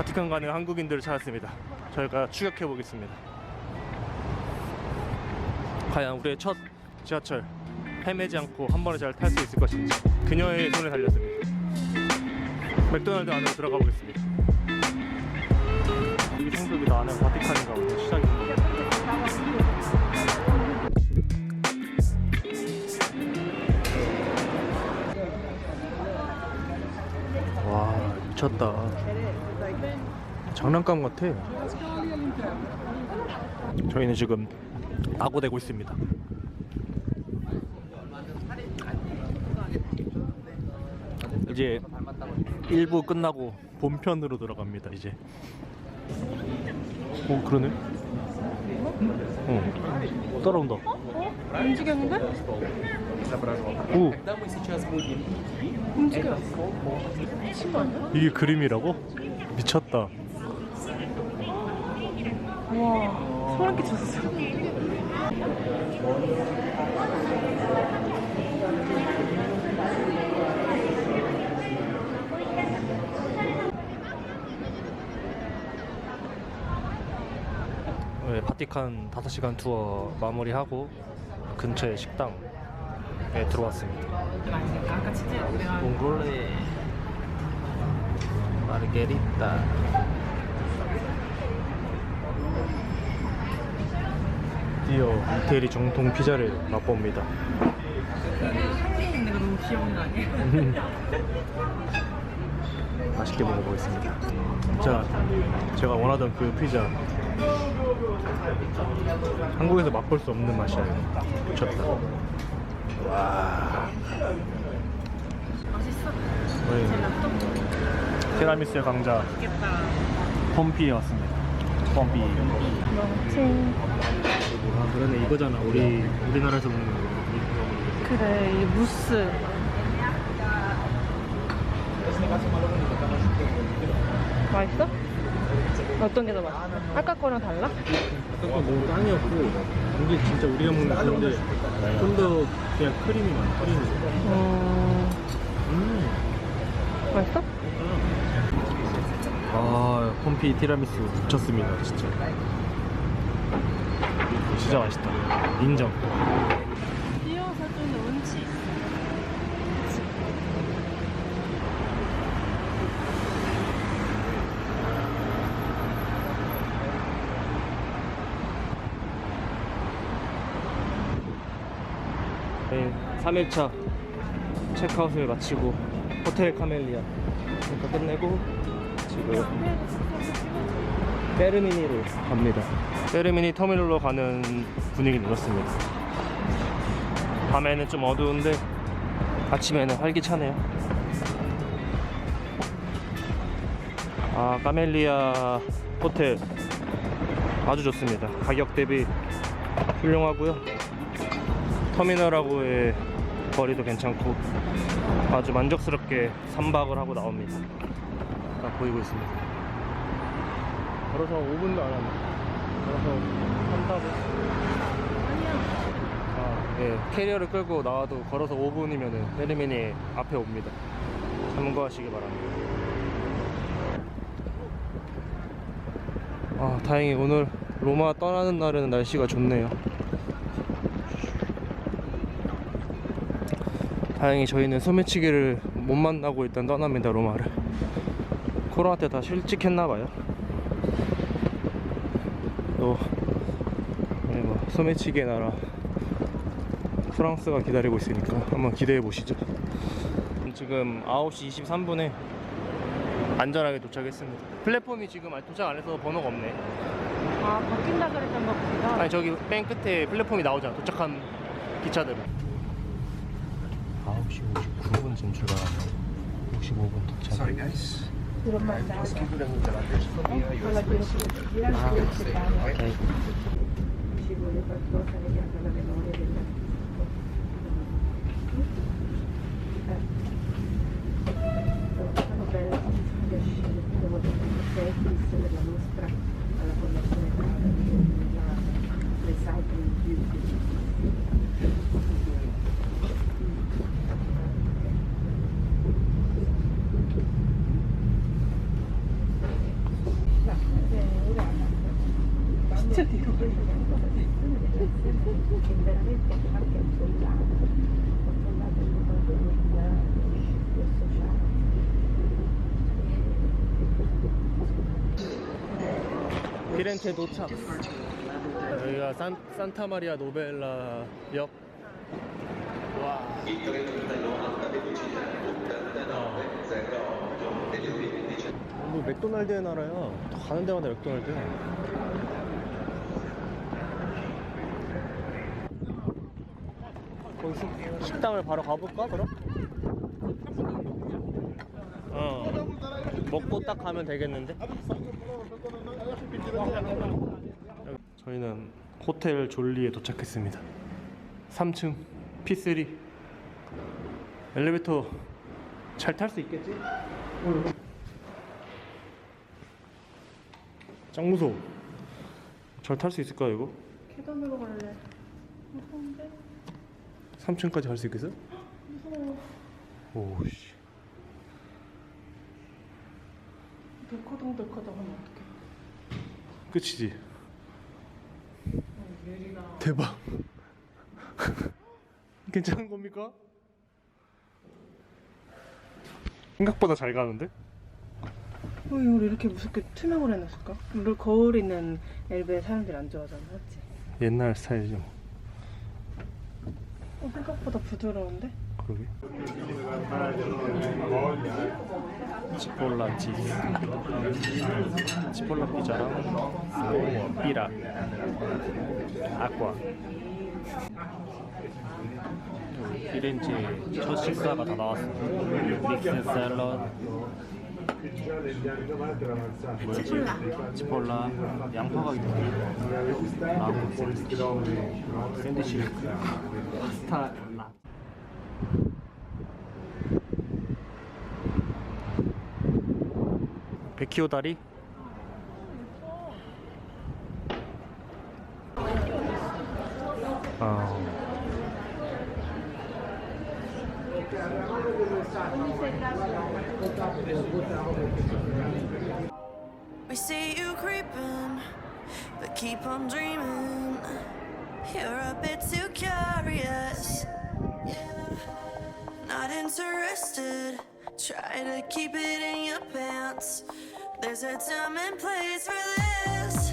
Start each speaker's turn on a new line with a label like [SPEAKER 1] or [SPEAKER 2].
[SPEAKER 1] 바티칸 가는 한국인들을 찾았습니다. 저희가 추격해 보겠습니다. 과연 우리의 첫 지하철 헤매지 않고 한 번에 잘 탈 수 있을 것인지 그녀의 손에 달렸습니다. 맥도날드 안으로 들어가 보겠습니다. 이다 안에 바티칸인가 보네 시작입니다. 와 미쳤다. 장난감 같아. 저희는 지금 낙오되고 있습니다. 이제 1부 끝나고 본편으로 들어갑니다. 이제. 오 그러네. 어 따라온다.
[SPEAKER 2] 움직였는데?
[SPEAKER 1] 오
[SPEAKER 2] 움직여.
[SPEAKER 1] 이게 그림이라고? 미쳤다.
[SPEAKER 2] 와, 소름 끼쳤어.
[SPEAKER 1] 네, 바티칸 5시간 투어 마무리하고 근처의 식당에 들어왔습니다. 봉골레 마르게리타 드디어 이태리 정통 피자를 맛봅니다.
[SPEAKER 2] 내가 너무 귀여운 거 아니야?
[SPEAKER 1] 맛있게 먹어보겠습니다. 자, 제가 원하던 그 피자. 한국에서 맛볼 수 없는 맛이야. 미쳤다. 와.
[SPEAKER 2] 맛있어? 젤라또?
[SPEAKER 1] 티라미수의 강자. 펌피에 왔습니다. 펌피.
[SPEAKER 2] 그렇지.
[SPEAKER 1] 아, 그러네. 이거잖아. 우리, 우리나라에서 먹는 거.
[SPEAKER 2] 그래, 이 무스. 맛있어? 어떤 게 더 맛있어? 아까 거랑 달라?
[SPEAKER 1] 아까 건 너무 땅이었고, 이게 진짜 우리가 먹는 건데, 좀 더 그냥 크림이 많아. 크림이.
[SPEAKER 2] 어...
[SPEAKER 1] 음.
[SPEAKER 2] 맛있어?
[SPEAKER 1] 아, pom피 티라미수 미쳤습니다, 진짜. 진짜 맛있다. 인정.
[SPEAKER 2] 띄워서주는 운치.
[SPEAKER 1] 네, 3일차 체크아웃을 마치고 호텔 카멜리아 체크 끝내고 지금 페르미니로 갑니다. 페르미니 터미널로 가는 분위기는 이렇습니다. 밤에는 좀 어두운데 아침에는 활기차네요. 아, 카멜리아 호텔 아주 좋습니다. 가격 대비 훌륭하고요. 터미널하고의 거리도 괜찮고 아주 만족스럽게 3박을 하고 나옵니다. 딱 보이고 있습니다. 걸어서 5분도 안 합니다. 걸어서 3타고 아, 예, 캐리어를 끌고 나와도 걸어서 5분이면 페르미니 앞에 옵니다. 참고하시기 바랍니다. 아, 다행히 오늘 로마 떠나는 날은 날씨가 좋네요. 다행히 저희는 소매치기를 못 만나고 일단 떠납니다 로마를 코로나 때 다 실직했나봐요 또 네, 뭐 소매치기의 나라 프랑스가 기다리고 있으니까 한번 기대해 보시죠. 지금 9시 23분에 안전하게 도착했습니다. 플랫폼이 지금 아직 도착 안 해서 번호가 없네.
[SPEAKER 2] 아, 바뀐다 그랬던 거 보다.
[SPEAKER 1] 아니 저기 맨 끝에 플랫폼이 나오잖아. 도착한 기차들은. 9시 59분쯤 출발하면 55분 도착.
[SPEAKER 3] Sorry guys.
[SPEAKER 1] Ci vuole
[SPEAKER 4] qualcosa legato alla memoria della... alla
[SPEAKER 2] fondazione Prada, le salve
[SPEAKER 4] in più anche il soldato, il soldato di quando di associato.
[SPEAKER 1] 피렌체 도착. 여기가 산, 산타마리아 노벨라 역. 와. 어. 뭐 맥도날드의 나라야. 가는 데마다 맥도날드야. 거기 식- 식당을 바로 가볼까 그럼? 어. 먹고 딱 가면 되겠는데? 저희는 호텔 졸리에 도착했습니다. 3층 P3 엘리베이터 잘 탈 수 있겠지? 짱 무서워. 잘 탈 수 있을까 이거?
[SPEAKER 2] 계단으로 갈래 무서운데
[SPEAKER 1] 3층까지 갈 수 있겠어?
[SPEAKER 2] 무서워
[SPEAKER 1] 오씨.
[SPEAKER 2] 덜커덩덜커덩 하면 어떡해
[SPEAKER 1] 끝이지.
[SPEAKER 2] 유리가
[SPEAKER 1] 대박. 괜찮은 겁니까? 생각보다 잘 가는데?
[SPEAKER 2] 왜 이걸 이렇게 무섭게 투명으로 해놨을까? 물 거울 있는 엘베 사람들이 안 좋아하잖아 맞지?
[SPEAKER 1] 옛날 스타일이죠.
[SPEAKER 2] 어, 생각보다 부드러운데?
[SPEAKER 1] 그러게. 치폴라 치즈. 치폴라 피자랑 삐라. 아쿠아. 피렌체 첫 식사가 다 나왔습니다. 믹스 샐러드. 치폴라. 치폴라. 양파가 있네. 라고 샌드위치. 샌드위치. 파스타. 라. 백키오 다리?
[SPEAKER 3] We see you creeping, but keep on dreaming. You're a bit too curious. Not interested. Try to keep it in your pants. There's a time and place for this.